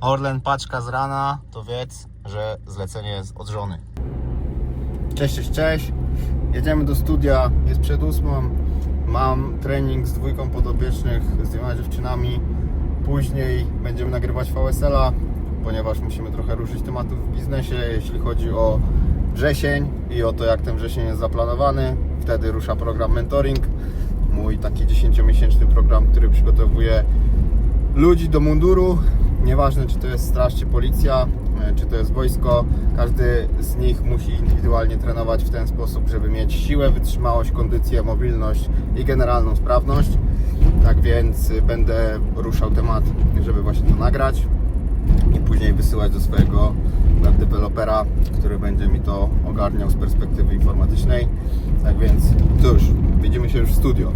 Orlen paczka z rana, to wiedz, że zlecenie jest od żony. Cześć, cześć, cześć. Jedziemy do studia, jest przed ósmą. Mam trening z dwójką podobiecznych, z dwiema dziewczynami. Później będziemy nagrywać VSL-a, ponieważ musimy trochę ruszyć tematów w biznesie, jeśli chodzi o wrzesień i o to, jak ten wrzesień jest zaplanowany. Wtedy rusza program mentoring, mój taki 10-miesięczny program, który przygotowuje ludzi do munduru. Nieważne, czy to jest straż, czy policja, e, czy to jest wojsko, każdy z nich musi indywidualnie trenować w ten sposób, żeby mieć siłę, wytrzymałość, kondycję, mobilność i generalną sprawność. Tak więc będę ruszał temat, żeby właśnie to nagrać i później wysyłać do swojego web dewelopera, który będzie mi to ogarniał z perspektywy informatycznej. Tak więc cóż, widzimy się już w studio.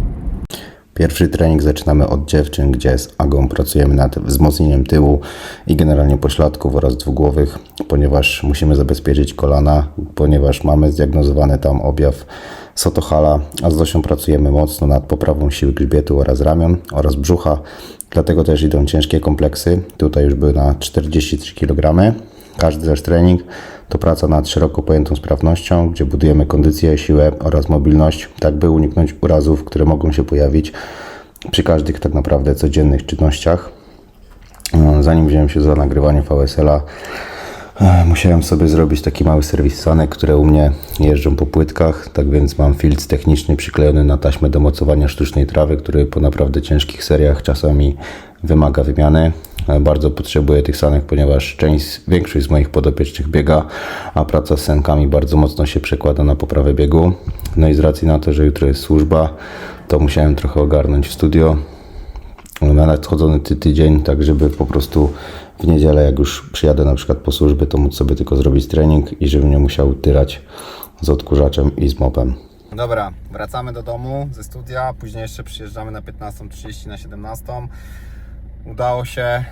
Pierwszy trening zaczynamy od dziewczyn, gdzie z Agą pracujemy nad wzmocnieniem tyłu i generalnie pośladków oraz dwugłowych, ponieważ musimy zabezpieczyć kolana, ponieważ mamy zdiagnozowany tam objaw Sotohala, a z Zosią pracujemy mocno nad poprawą siły grzbietu oraz ramion oraz brzucha, dlatego też idą ciężkie kompleksy, tutaj już były na 43 kg. Każdy też trening to praca nad szeroko pojętą sprawnością, gdzie budujemy kondycję, siłę oraz mobilność, tak by uniknąć urazów, które mogą się pojawić przy każdych tak naprawdę codziennych czynnościach. E, Zanim wziąłem się za nagrywanie VSL-a, e, musiałem sobie zrobić taki mały serwis sanek, które u mnie jeżdżą po płytkach, tak więc mam filtr techniczny przyklejony na taśmę do mocowania sztucznej trawy, który po naprawdę ciężkich seriach czasami wymaga wymiany. E, Bardzo potrzebuję tych sanek, ponieważ część, większość z moich podopiecznych biega, a praca z senkami bardzo mocno się przekłada na poprawę biegu. No i z racji na to, że jutro jest służba, to musiałem trochę ogarnąć studio na nadchodzący ty- tydzień, tak żeby po prostu w niedzielę, jak już przyjadę na przykład po służbie, to móc sobie tylko zrobić trening i żebym nie musiał tyrać z odkurzaczem i z mopem. Dobra, wracamy do domu ze studia, później jeszcze przyjeżdżamy na 15.30 na 17.00. Udało się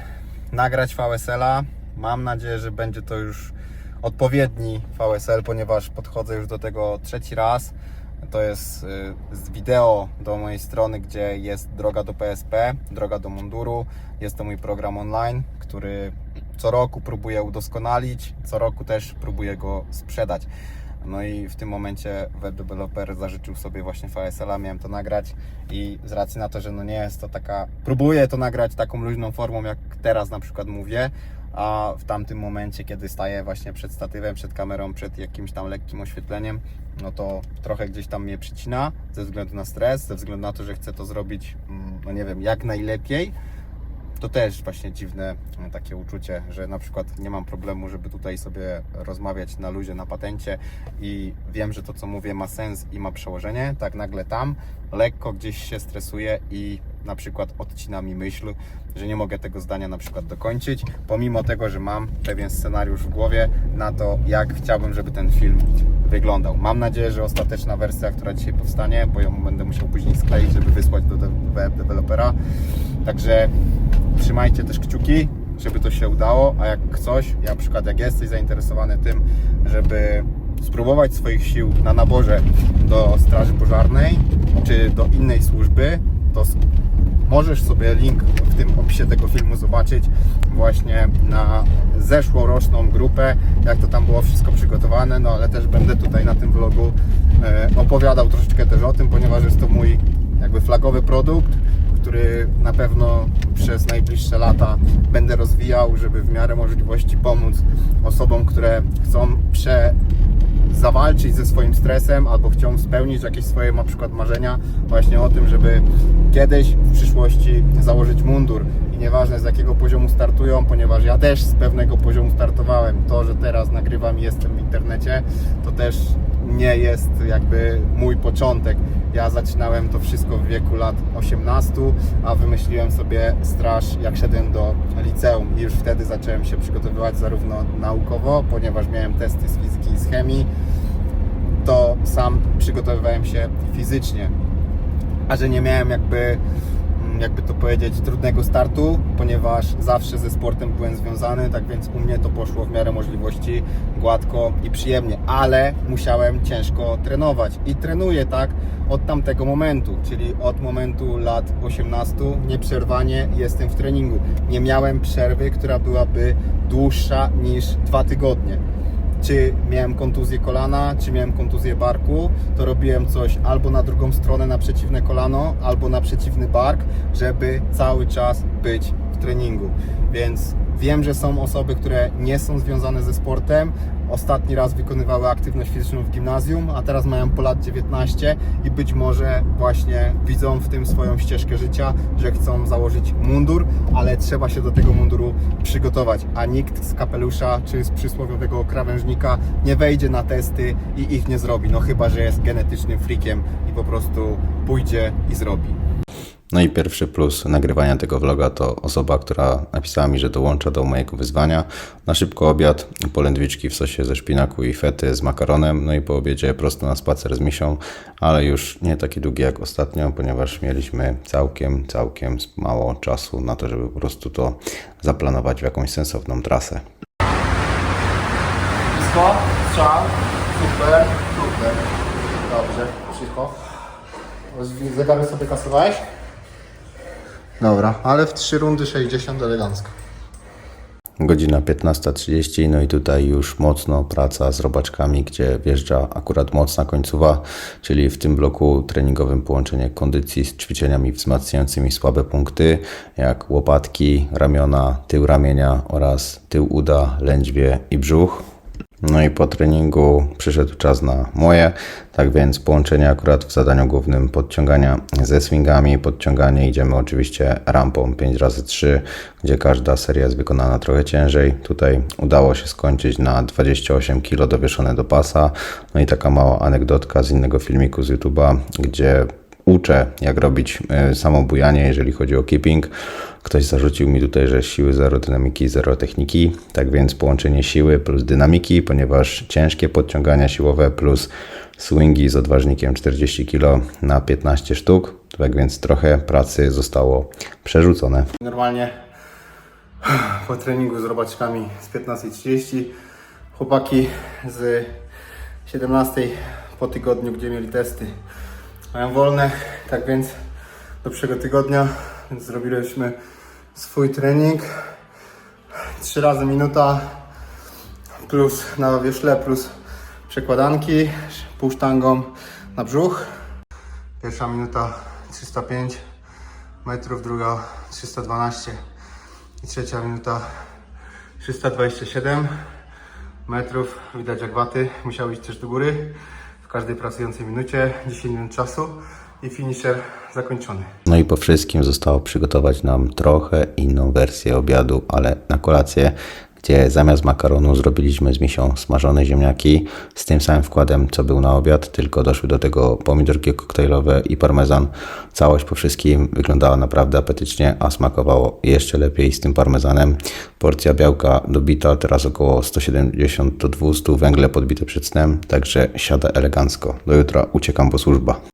nagrać VSL-a. Mam nadzieję, że będzie to już odpowiedni VSL, ponieważ podchodzę już do tego trzeci raz. To jest y, z wideo do mojej strony, gdzie jest droga do PSP, droga do munduru. Jest to mój program online, który co roku próbuję udoskonalić, co roku też próbuję go sprzedać. No i w tym momencie web developer zażyczył sobie właśnie VSL-a, miałem to nagrać i z racji na to, że no nie jest to taka, próbuję to nagrać taką luźną formą, jak teraz na przykład mówię, a w tamtym momencie, kiedy staję właśnie przed statywem, przed kamerą, przed jakimś tam lekkim oświetleniem, no to trochę gdzieś tam mnie przycina ze względu na stres, ze względu na to, że chcę to zrobić, mm, no nie wiem, jak najlepiej, to też właśnie dziwne e, takie uczucie, że na przykład nie mam problemu, żeby tutaj sobie rozmawiać na luzie, na patencie i wiem, że to co mówię ma sens i ma przełożenie, tak nagle tam lekko gdzieś się stresuję i na przykład odcina mi myśl, że nie mogę tego zdania na przykład dokończyć, pomimo tego, że mam pewien scenariusz w głowie na to, jak chciałbym, żeby ten film wyglądał. Mam nadzieję, że ostateczna wersja, która dzisiaj powstanie, bo ją będę musiał później skleić, żeby wysłać do web dewelopera. Także trzymajcie też kciuki, żeby to się udało, a jak coś, ja na przykład jak jesteś zainteresowany tym, żeby spróbować swoich sił na naborze do Straży Pożarnej czy do innej służby, to możesz sobie link w tym opisie tego filmu zobaczyć właśnie na zeszłoroczną grupę, jak to tam było wszystko przygotowane, no ale też będę tutaj na tym vlogu e, opowiadał troszeczkę też o tym, ponieważ jest to mój jakby flagowy produkt, który na pewno przez najbliższe lata będę rozwijał, żeby w miarę możliwości pomóc osobom, które chcą prze zawalczyć ze swoim stresem albo chcą spełnić jakieś swoje na przykład marzenia właśnie o tym, żeby kiedyś w przyszłości założyć mundur i nieważne z jakiego poziomu startują, ponieważ ja też z pewnego poziomu startowałem. To, że teraz nagrywam i jestem w internecie, to też nie jest jakby mój początek. Ja zaczynałem to wszystko w wieku lat 18, a wymyśliłem sobie straż jak szedłem do liceum i już wtedy zacząłem się przygotowywać zarówno naukowo, ponieważ miałem testy z fizyki i z chemii, to sam przygotowywałem się fizycznie. A że nie miałem jakby, mm, jakby to powiedzieć, trudnego startu, ponieważ zawsze ze sportem byłem związany, tak więc u mnie to poszło w miarę możliwości gładko i przyjemnie, ale musiałem ciężko trenować i trenuję tak od tamtego momentu, czyli od momentu lat 18 nieprzerwanie jestem w treningu. Nie miałem przerwy, która byłaby dłuższa niż dwa tygodnie czy miałem kontuzję kolana, czy miałem kontuzję barku, to robiłem coś albo na drugą stronę, na przeciwne kolano, albo na przeciwny bark, żeby cały czas być treningu. Więc wiem, że są osoby, które nie są związane ze sportem. Ostatni raz wykonywały aktywność fizyczną w gimnazjum, a teraz mają po lat 19 i być może właśnie widzą w tym swoją ścieżkę życia, że chcą założyć mundur, ale trzeba się do tego munduru przygotować, a nikt z kapelusza czy z przysłowiowego krawężnika nie wejdzie na testy i ich nie zrobi, no chyba, że jest genetycznym freakiem i po prostu pójdzie i zrobi. No i pierwszy plus nagrywania tego vloga to osoba, która napisała mi, że dołącza do mojego wyzwania. Na szybko obiad, polędwiczki w sosie ze szpinaku i fety z makaronem, no i po obiedzie prosto na spacer z misią, ale już nie taki długi jak ostatnio, ponieważ mieliśmy całkiem, całkiem mało czasu na to, żeby po prostu to zaplanować w jakąś sensowną trasę. Blisko, strzał, super, super. Dobrze, wszystko. Zegary sobie kasowałeś? Dobra, ale w 3 rundy 60 elegancko. Godzina 15.30, no i tutaj już mocno praca z robaczkami, gdzie wjeżdża akurat mocna końcowa, czyli w tym bloku treningowym połączenie kondycji z ćwiczeniami wzmacniającymi słabe punkty, jak łopatki, ramiona, tył ramienia oraz tył uda, lędźwie i brzuch. No i po treningu przyszedł czas na moje, tak więc połączenie akurat w zadaniu głównym podciągania ze swingami. Podciąganie idziemy oczywiście rampą 5x3, gdzie każda seria jest wykonana trochę ciężej. Tutaj udało się skończyć na 28 kg dowieszone do pasa. No i taka mała anegdotka z innego filmiku z YouTube'a, gdzie uczę, jak robić y, samobujanie, jeżeli chodzi o keeping. Ktoś zarzucił mi tutaj, że siły zero dynamiki, zero techniki. Tak więc połączenie siły plus dynamiki, ponieważ ciężkie podciągania siłowe plus swingi z odważnikiem 40 kg na 15 sztuk. Tak więc trochę pracy zostało przerzucone. Normalnie po treningu z robaczkami z 15.30 chłopaki z 17 po tygodniu, gdzie mieli testy mają wolne, tak więc do przyszłego tygodnia zrobiliśmy swój trening. 3 razy minuta plus na wierzchle plus przekładanki pół sztangą na brzuch. Pierwsza minuta 305 metrów, druga 312 i trzecia minuta 327 metrów. Widać jak waty musiały iść też do góry każdej pracującej minucie, 10 minut czasu i finisher zakończony. No i po wszystkim zostało przygotować nam trochę inną wersję obiadu, ale na kolację, gdzie zamiast makaronu zrobiliśmy z misią smażone ziemniaki z tym samym wkładem, co był na obiad, tylko doszły do tego pomidorki koktajlowe i parmezan. Całość po wszystkim wyglądała naprawdę apetycznie, a smakowało jeszcze lepiej z tym parmezanem. Porcja białka dobita, teraz około 170 do 200, węgle podbite przed snem, także siada elegancko. Do jutra uciekam, bo służba.